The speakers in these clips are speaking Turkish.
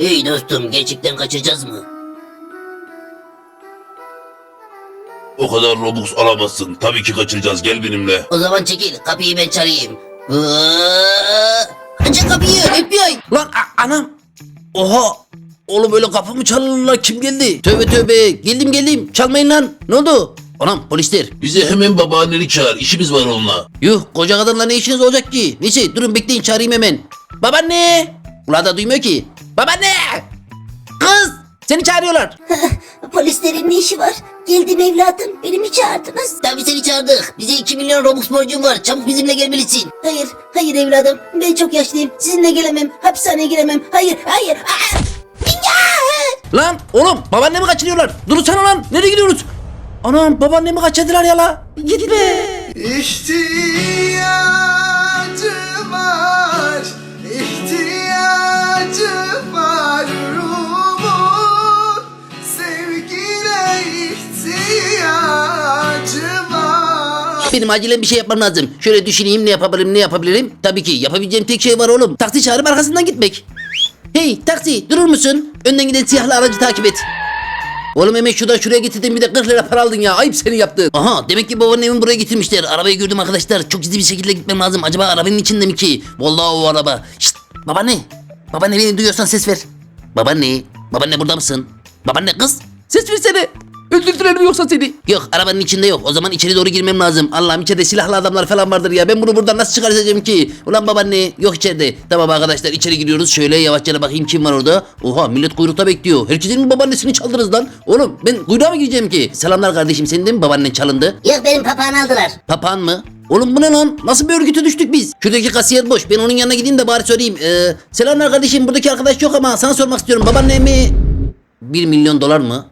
Hey dostum gerçekten kaçacağız mı? O kadar Robux alamazsın. Tabii ki kaçıracağız. Gel benimle. O zaman çekil kapıyı ben çalayım. Açın kapıyı FBI. Lan anam. Oha. Oğlum böyle kapı mı çalınırlar kim geldi? Tövbe tövbe. Geldim geldim. Çalmayın lan. Ne oldu? Anam polisler. Bize hemen babaanneni çağır. İşimiz var onunla. Yuh koca kadınla ne işiniz olacak ki? Neyse durun bekleyin çağırayım hemen. Babaanne. Ulan da duymuyor ki. Babaanne. Kız. Seni çağırıyorlar. Polislerin ne işi var? Geldim evladım. Beni mi çağırdınız? Tabii seni çağırdık. Bize 2 milyon Robux borcun var. Çabuk bizimle gelmelisin. Hayır, hayır evladım. Ben çok yaşlıyım. Sizinle gelemem. Hapishaneye giremem. Hayır, hayır. Aa! Ya! Lan oğlum babaannemi kaçırıyorlar. Dursana lan. Nereye gidiyoruz? Anam babaannemi kaçırdılar ya la. Gitme. İhtiyacım var, Benim acilen bir şey yapmam lazım. Şöyle düşüneyim ne yapabilirim ne yapabilirim. Tabii ki yapabileceğim tek şey var oğlum. Taksi çağırıp arkasından gitmek. Hey taksi durur musun? Önden giden siyahlı aracı takip et. Oğlum hemen şuradan şuraya getirdin bir de 40 lira para aldın ya. Ayıp senin yaptığın. Aha demek ki babaannemin buraya getirmişler. Arabayı gördüm arkadaşlar. Çok ciddi bir şekilde gitmem lazım. Acaba arabanın içinde mi ki? Vallahi o araba. Şşt babaanne. Babaanne beni duyuyorsan ses ver. Babaanne. Babaanne burada mısın? Babaanne kız. Ses versene. Öldürdüler mi yoksa seni? Yok arabanın içinde yok. O zaman içeri doğru girmem lazım. Allah'ım içeride silahlı adamlar falan vardır ya. Ben bunu buradan nasıl çıkaracağım ki? Ulan babaanne yok içeride. Tamam arkadaşlar içeri giriyoruz. Şöyle yavaşça bakayım kim var orada. Oha millet kuyrukta bekliyor. Herkesin mi babaannesini çaldınız lan? Oğlum ben kuyruğa mı gireceğim ki? Selamlar kardeşim senin de mi babaannen çalındı? Yok benim papağanı aldılar. Papağan mı? Oğlum bu ne lan? Nasıl bir örgüte düştük biz? Şuradaki kasiyer boş. Ben onun yanına gideyim de bari sorayım. Ee, selamlar kardeşim buradaki arkadaş yok ama sana sormak istiyorum. Babaannemi... 1 milyon dolar mı?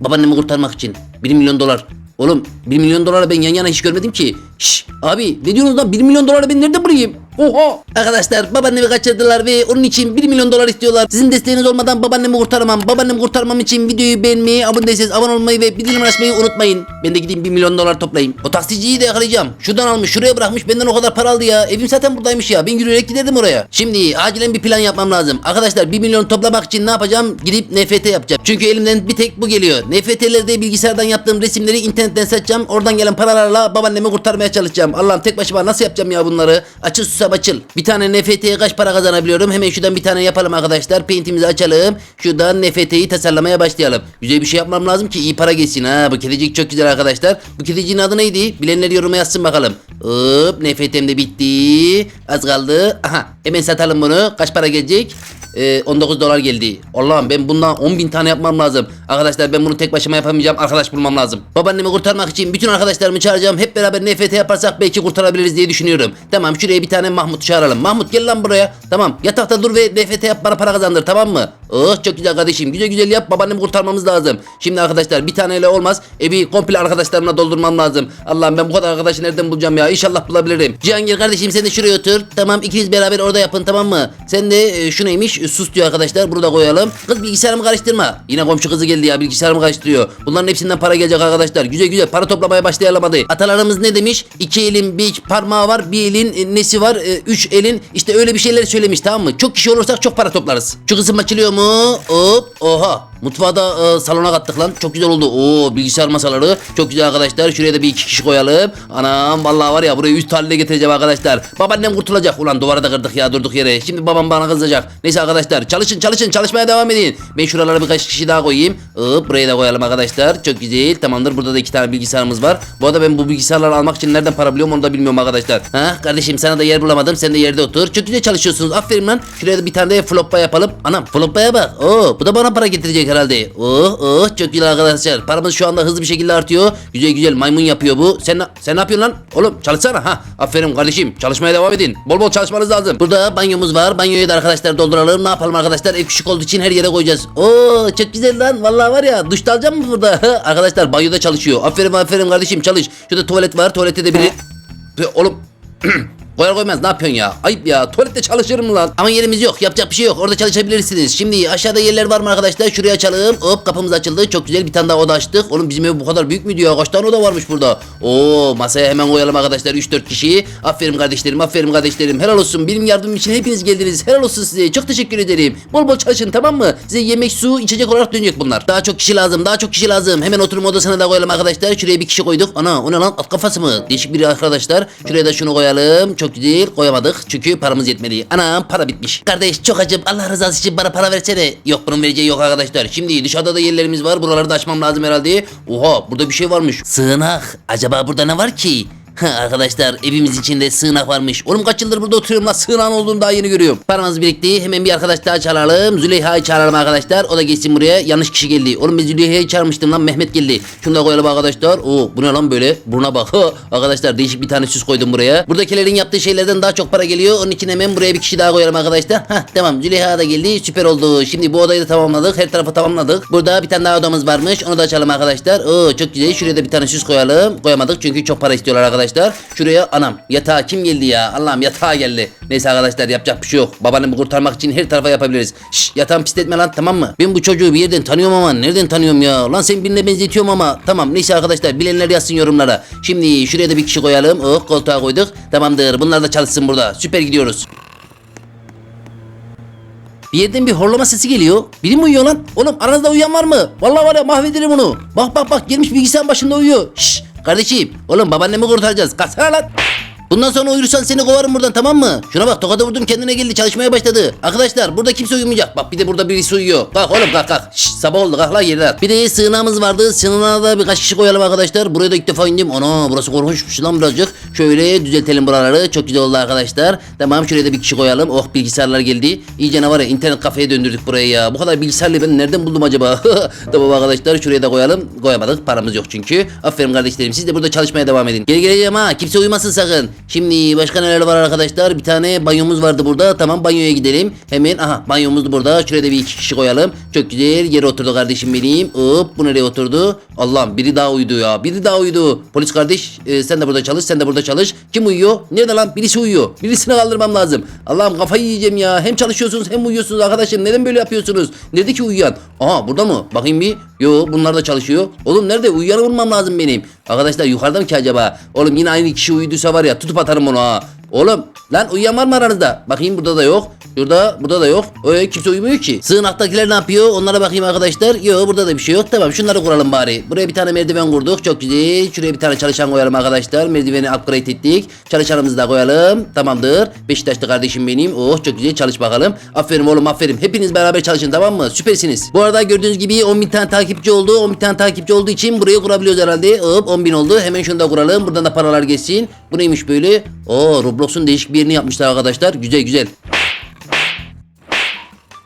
Babaannemi kurtarmak için. 1 milyon dolar. Oğlum 1 milyon doları ben yan yana hiç görmedim ki. Şş, abi ne diyorsunuz lan 1 milyon doları ben nerede bulayım? Oha. Arkadaşlar babaannemi kaçırdılar ve onun için 1 milyon dolar istiyorlar. Sizin desteğiniz olmadan babaannemi kurtaramam. Babaannemi kurtarmam için videoyu beğenmeyi, abone abone olmayı ve bildirim açmayı unutmayın. Ben de gideyim 1 milyon dolar toplayayım. O taksiciyi de yakalayacağım. Şuradan almış, şuraya bırakmış. Benden o kadar para aldı ya. Evim zaten buradaymış ya. Ben yürüyerek giderdim oraya. Şimdi acilen bir plan yapmam lazım. Arkadaşlar 1 milyon toplamak için ne yapacağım? Gidip NFT yapacağım. Çünkü elimden bir tek bu geliyor. NFT'lerde bilgisayardan yaptığım resimleri internetten satacağım. Oradan gelen paralarla babaannemi kurtarmaya çalışacağım. Allah'ım tek başıma nasıl yapacağım ya bunları? Açıl açıl. Bir tane NFT'ye kaç para kazanabiliyorum? Hemen şuradan bir tane yapalım arkadaşlar. Paint'imizi açalım. Şuradan NFT'yi tasarlamaya başlayalım. Güzel bir şey yapmam lazım ki iyi para geçsin ha. Bu kedicik çok güzel arkadaşlar. Bu kediciğin adı neydi? Bilenler yoruma yazsın bakalım. Hop NFT'm de bitti. Az kaldı. Aha hemen satalım bunu. Kaç para gelecek? Ee, 19 dolar geldi. Allah'ım ben bundan 10 bin tane yapmam lazım. Arkadaşlar ben bunu tek başıma yapamayacağım. Arkadaş bulmam lazım. Babaannemi kurtarmak için bütün arkadaşlarımı çağıracağım. Hep beraber NFT yaparsak belki kurtarabiliriz diye düşünüyorum. Tamam şuraya bir tane Mahmut çağıralım. Mahmut gel lan buraya. Tamam yatakta dur ve NFT yap bana para kazandır tamam mı? Oh çok güzel kardeşim. Güzel güzel yap. Babaannemi kurtarmamız lazım. Şimdi arkadaşlar bir taneyle olmaz. Evi komple arkadaşlarımla doldurmam lazım. Allah'ım ben bu kadar arkadaşı nereden bulacağım ya? İnşallah bulabilirim. Cihangir kardeşim sen de şuraya otur. Tamam ikiniz beraber orada yapın tamam mı? Sen de e, şu neymiş? E, Sus diyor arkadaşlar. Burada koyalım. Kız bilgisayarımı karıştırma. Yine komşu kızı geldi ya bilgisayarımı karıştırıyor. Bunların hepsinden para gelecek arkadaşlar. Güzel güzel para toplamaya başlayalım hadi. Atalarımız ne demiş? İki elin bir parmağı var. Bir elin e, nesi var? E, üç elin işte öyle bir şeyler söylemiş tamam mı? Çok kişi olursak çok para toplarız. Şu kızım açılıyor mu? Hop oha. Mutfağı da e, salona kattık lan. Çok güzel oldu. Oo bilgisayar masaları. Çok güzel arkadaşlar. Şuraya da bir iki kişi koyalım. Anam vallahi var ya burayı üst haline getireceğim arkadaşlar. Babaannem kurtulacak. Ulan duvara da kırdık ya durduk yere. Şimdi babam bana kızacak. Neyse arkadaşlar çalışın çalışın çalışmaya devam edin. Ben şuralara birkaç kişi daha koyayım. Hop buraya da koyalım arkadaşlar. Çok güzel. Tamamdır. Burada da iki tane bilgisayarımız var. Bu arada ben bu bilgisayarları almak için nereden para biliyorum onu da bilmiyorum arkadaşlar. Ha kardeşim sana da yer bulamadım. Sen de yerde otur. Çok güzel çalışıyorsunuz. Aferin lan. Şuraya da bir tane de floppa yapalım. Anam floppaya bak. Oo bu da bana para getirecek herhalde. Oh oh çok güzel arkadaşlar. Paramız şu anda hızlı bir şekilde artıyor. Güzel güzel maymun yapıyor bu. Sen sen ne yapıyorsun lan? Oğlum çalışsana ha. Aferin kardeşim. Çalışmaya devam edin. Bol bol çalışmanız lazım. Burada banyomuz var. Banyoyu da arkadaşlar dolduralım. Ne yapalım arkadaşlar? Ev küçük olduğu için her yere koyacağız. Oo çok güzel lan. Vallahi var ya duş alacağım mı burada? arkadaşlar banyoda çalışıyor. Aferin aferin kardeşim çalış. Şurada tuvalet var. Tuvalette de biri... Oğlum Koyar koymaz ne yapıyorsun ya? Ayıp ya. Tuvalette çalışırım lan. Ama yerimiz yok. Yapacak bir şey yok. Orada çalışabilirsiniz. Şimdi aşağıda yerler var mı arkadaşlar? Şuraya açalım. Hop kapımız açıldı. Çok güzel bir tane daha oda açtık. Oğlum bizim ev bu kadar büyük mü diyor? Kaç tane oda varmış burada? Oo masaya hemen koyalım arkadaşlar 3-4 kişiyi. Aferin kardeşlerim. Aferin kardeşlerim. Helal olsun. Benim yardımım için hepiniz geldiniz. Helal olsun size. Çok teşekkür ederim. Bol bol çalışın tamam mı? Size yemek, su, içecek olarak dönecek bunlar. Daha çok kişi lazım. Daha çok kişi lazım. Hemen oturma odasına da koyalım arkadaşlar. Şuraya bir kişi koyduk. Ana o ne lan? At kafası mı? Değişik biri arkadaşlar. Şuraya da şunu koyalım. Çok güzel. Koyamadık. Çünkü paramız yetmedi. Anam para bitmiş. Kardeş çok acım. Allah rızası için bana para versene. Yok bunun vereceği yok arkadaşlar. Şimdi dışarıda da yerlerimiz var. Buraları da açmam lazım herhalde. Oha burada bir şey varmış. Sığınak. Acaba burada ne var ki? Ha, arkadaşlar evimiz içinde sığınak varmış. Oğlum kaç yıldır burada oturuyorum lan sığınağın olduğunu daha yeni görüyorum. Paramız birikti. Hemen bir arkadaş daha çağıralım. Züleyha'yı çağıralım arkadaşlar. O da geçsin buraya. Yanlış kişi geldi. Oğlum ben Züleyha'yı çağırmıştım lan Mehmet geldi. Şunu da koyalım arkadaşlar. Oo bu ne lan böyle? Buna bak. Ha, arkadaşlar değişik bir tane süs koydum buraya. Buradakilerin yaptığı şeylerden daha çok para geliyor. Onun için hemen buraya bir kişi daha koyalım arkadaşlar. Ha tamam Züleyha da geldi. Süper oldu. Şimdi bu odayı da tamamladık. Her tarafı tamamladık. Burada bir tane daha odamız varmış. Onu da açalım arkadaşlar. Oo çok güzel. Şuraya da bir tane süs koyalım. Koyamadık çünkü çok para istiyorlar arkadaşlar. Şuraya anam yatağa kim geldi ya? Allah'ım yatağa geldi. Neyse arkadaşlar yapacak bir şey yok. Babanımı kurtarmak için her tarafa yapabiliriz. Şş yatağımı pisletme lan tamam mı? Ben bu çocuğu bir yerden tanıyorum ama nereden tanıyorum ya? Lan sen birine benzetiyorum ama tamam neyse arkadaşlar bilenler yazsın yorumlara. Şimdi şuraya da bir kişi koyalım. Oh koltuğa koyduk. Tamamdır bunlar da çalışsın burada. Süper gidiyoruz. Bir yerden bir horlama sesi geliyor. Biri mi uyuyor lan? Oğlum aranızda uyuyan var mı? Vallahi var ya mahvederim onu. Bak bak bak gelmiş bilgisayarın başında uyuyor. Şşş kardeşim. Oğlum babaannemi kurtaracağız. Kaçsana lan. Bundan sonra uyursan seni kovarım buradan tamam mı? Şuna bak tokadı vurdum kendine geldi çalışmaya başladı. Arkadaşlar burada kimse uyumayacak. Bak bir de burada birisi uyuyor. Kalk oğlum kalk kalk. Şşş sabah oldu kalk lan yerine at. Bir de sığınağımız vardı. Sığınağa da birkaç kişi koyalım arkadaşlar. Buraya da ilk defa indim. Ana burası korkunçmuş lan birazcık. Şöyle düzeltelim buraları. Çok güzel oldu arkadaşlar. Tamam şuraya da bir kişi koyalım. Oh bilgisayarlar geldi. İyice ne var ya internet kafeye döndürdük burayı ya. Bu kadar bilgisayarlı ben nereden buldum acaba? tamam arkadaşlar şuraya da koyalım. Koyamadık paramız yok çünkü. Aferin kardeşlerim siz de burada çalışmaya devam edin. Geri geleceğim ha kimse uyumasın sakın. Şimdi başka neler var arkadaşlar? Bir tane banyomuz vardı burada. Tamam banyoya gidelim. Hemen aha banyomuz da burada. Şuraya da bir iki kişi koyalım. Çok güzel yere oturdu kardeşim benim. Hop bu nereye oturdu? Allah'ım biri daha uyudu ya. Biri daha uyudu. Polis kardeş e, sen de burada çalış sen de burada çalış. Kim uyuyor? Nerede lan? Birisi uyuyor. Birisini kaldırmam lazım. Allah'ım kafayı yiyeceğim ya. Hem çalışıyorsunuz hem uyuyorsunuz arkadaşım. Neden böyle yapıyorsunuz? Nerede ki uyuyan? Aha burada mı? Bakayım bir. Yo bunlar da çalışıyor. Oğlum nerede? Uyuyanı vurmam lazım benim. Arkadaşlar yukarıda mı ki acaba? Oğlum yine aynı kişi uyuduysa var ya tutup atarım onu ha. Oğlum lan uyuyan var mı aranızda? Bakayım burada da yok. Şurada burada da yok. Öyle kimse uyumuyor ki. Sığınaktakiler ne yapıyor? Onlara bakayım arkadaşlar. Yok burada da bir şey yok. Tamam şunları kuralım bari. Buraya bir tane merdiven kurduk. Çok güzel. Şuraya bir tane çalışan koyalım arkadaşlar. Merdiveni upgrade ettik. Çalışanımızı da koyalım. Tamamdır. Beşiktaşlı kardeşim benim. Oh çok güzel çalış bakalım. Aferin oğlum aferin. Hepiniz beraber çalışın tamam mı? Süpersiniz. Bu arada gördüğünüz gibi 10 bin tane takipçi oldu. 10 bin tane takipçi olduğu için burayı kurabiliyoruz herhalde. Hop 10 bin oldu. Hemen şunu da kuralım. Buradan da paralar geçsin. Bu neymiş böyle? Oo Roblox'un değişik bir yerini yapmışlar arkadaşlar. Güzel güzel.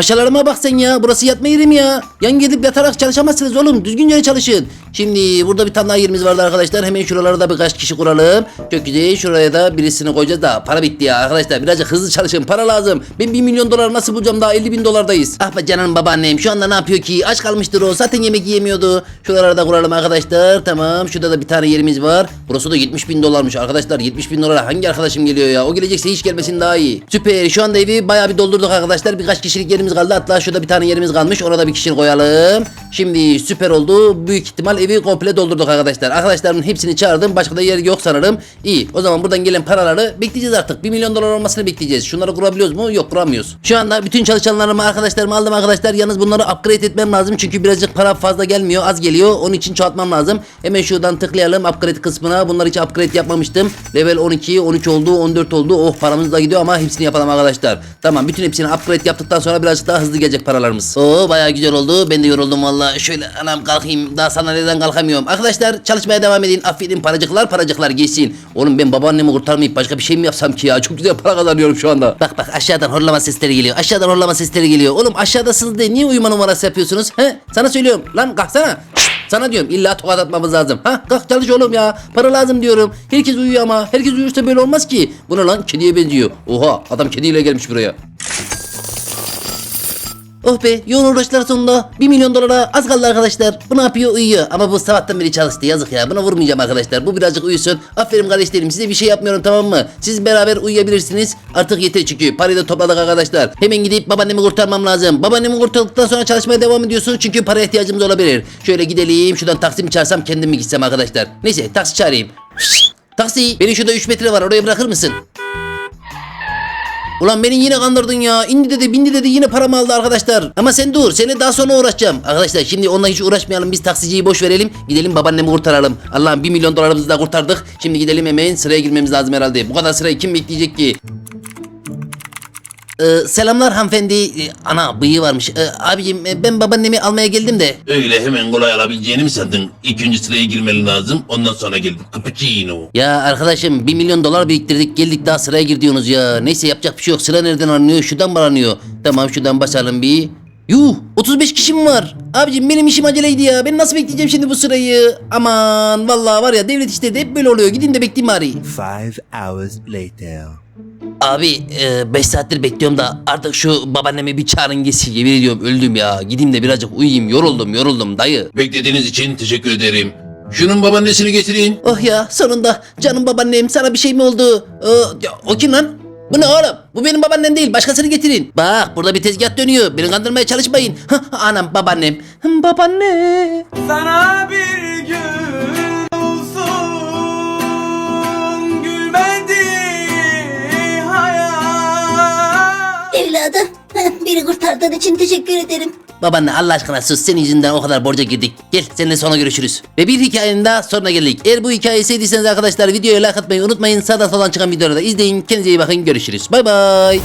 Paşalarıma bak sen ya. Burası yatma yeri ya? Yan gidip yatarak çalışamazsınız oğlum. Düzgünce çalışın. Şimdi burada bir tane daha yerimiz vardı arkadaşlar. Hemen şuralara da birkaç kişi kuralım. Çok güzel. Şuraya da birisini koyacağız da para bitti ya arkadaşlar. Birazcık hızlı çalışın. Para lazım. Ben 1 milyon dolar nasıl bulacağım daha 50 bin dolardayız. Ah be canım babaannem. Şu anda ne yapıyor ki? Aç kalmıştır o. Zaten yemek yiyemiyordu. Şuralara da kuralım arkadaşlar. Tamam. Şurada da bir tane yerimiz var. Burası da 70 bin dolarmış arkadaşlar. 70 bin dolara hangi arkadaşım geliyor ya? O gelecekse hiç gelmesin daha iyi. Süper. Şu anda evi bayağı bir doldurduk arkadaşlar. Birkaç kişilik yerimiz kaldı. Hatta şurada bir tane yerimiz kalmış. Orada bir kişi koyalım. Şimdi süper oldu. Büyük ihtimal evi komple doldurduk arkadaşlar. Arkadaşlarımın hepsini çağırdım. Başka da yer yok sanırım. İyi. O zaman buradan gelen paraları bekleyeceğiz artık. 1 milyon dolar olmasını bekleyeceğiz. Şunları kurabiliyoruz mu? Yok kuramıyoruz. Şu anda bütün çalışanlarımı arkadaşlarımı aldım arkadaşlar. Yalnız bunları upgrade etmem lazım. Çünkü birazcık para fazla gelmiyor. Az geliyor. Onun için çoğaltmam lazım. Hemen şuradan tıklayalım upgrade kısmına. Bunları hiç upgrade yapmamıştım. Level 12, 13 oldu, 14 oldu. Oh paramız da gidiyor ama hepsini yapalım arkadaşlar. Tamam bütün hepsini upgrade yaptıktan sonra birazcık daha hızlı gelecek paralarımız. Oo bayağı güzel oldu. Ben de yoruldum valla. Şöyle anam kalkayım. Daha sandalyeden kalkamıyorum. Arkadaşlar çalışmaya devam edin. Affedin paracıklar paracıklar geçsin. Oğlum ben babaannemi kurtarmayıp başka bir şey mi yapsam ki ya? Çok güzel para kazanıyorum şu anda. Bak bak aşağıdan horlama sesleri geliyor. Aşağıdan horlama sesleri geliyor. Oğlum aşağıdasınız diye niye uyuma numarası yapıyorsunuz? He? Sana söylüyorum. Lan kalksana. Sana diyorum illa tokat atmamız lazım. Ha kalk çalış oğlum ya. Para lazım diyorum. Herkes uyuyor ama. Herkes uyursa böyle olmaz ki. Bu ne lan? Kediye benziyor. Oha adam kediyle gelmiş buraya. Oh be yoğun uğraşlar sonunda 1 milyon dolara az kaldı arkadaşlar. Bu ne yapıyor uyuyor ama bu sabahtan beri çalıştı yazık ya buna vurmayacağım arkadaşlar. Bu birazcık uyusun. Aferin kardeşlerim size bir şey yapmıyorum tamam mı? Siz beraber uyuyabilirsiniz. Artık yeter çünkü parayı da topladık arkadaşlar. Hemen gidip babaannemi kurtarmam lazım. Babaannemi kurtardıktan sonra çalışmaya devam ediyorsun çünkü paraya ihtiyacımız olabilir. Şöyle gidelim şuradan taksi mi çağırsam kendim mi gitsem arkadaşlar. Neyse taksi çağırayım. Taksi beni şurada 3 metre var oraya bırakır mısın? Ulan beni yine kandırdın ya. İndi dedi bindi dedi yine paramı aldı arkadaşlar. Ama sen dur seni daha sonra uğraşacağım. Arkadaşlar şimdi onunla hiç uğraşmayalım. Biz taksiciyi boş verelim. Gidelim babaannemi kurtaralım. Allah'ım 1 milyon dolarımızı da kurtardık. Şimdi gidelim hemen sıraya girmemiz lazım herhalde. Bu kadar sırayı kim bekleyecek ki? Ee, selamlar hanımefendi. Ee, ana bıyığı varmış. Ee, abicim e, ben babaannemi almaya geldim de. Öyle hemen kolay alabileceğini mi sandın? İlk önce sıraya girmen lazım. Ondan sonra geldim. Cappuccino. Ya arkadaşım 1 milyon dolar biriktirdik geldik daha sıraya gir diyorsunuz ya. Neyse yapacak bir şey yok sıra nereden aranıyor şuradan mı aranıyor? Tamam şuradan basalım bir. Yuh 35 kişim var. Abicim benim işim aceleydi ya. Ben nasıl bekleyeceğim şimdi bu sırayı? Aman vallahi var ya devlet işleri de hep böyle oluyor. Gidin de bekleyeyim bari. Five hours later. Abi 5 saattir bekliyorum da artık şu babaannemi bir çağırın gitsin. Yemin ediyorum öldüm ya. Gideyim de birazcık uyuyayım. Yoruldum yoruldum dayı. Beklediğiniz için teşekkür ederim. Şunun babaannesini getirin. Oh ya sonunda canım babaannem sana bir şey mi oldu? Ee, ya, o kim lan? Bu ne oğlum? Bu benim babaannem değil. Başkasını getirin. Bak burada bir tezgah dönüyor. Beni kandırmaya çalışmayın. Hah, anam babaannem. Hım, Babaanne. Sana bir gün Evladım beni kurtardığın için teşekkür ederim. Babaanne Allah aşkına sus. Senin yüzünden o kadar borca girdik. Gel seninle sonra görüşürüz. Ve bir hikayenin daha sonuna geldik. Eğer bu hikayeyi sevdiyseniz arkadaşlar videoya like atmayı unutmayın. Sağda soldan çıkan videoları da izleyin. Kendinize iyi bakın. Görüşürüz. Bay bay.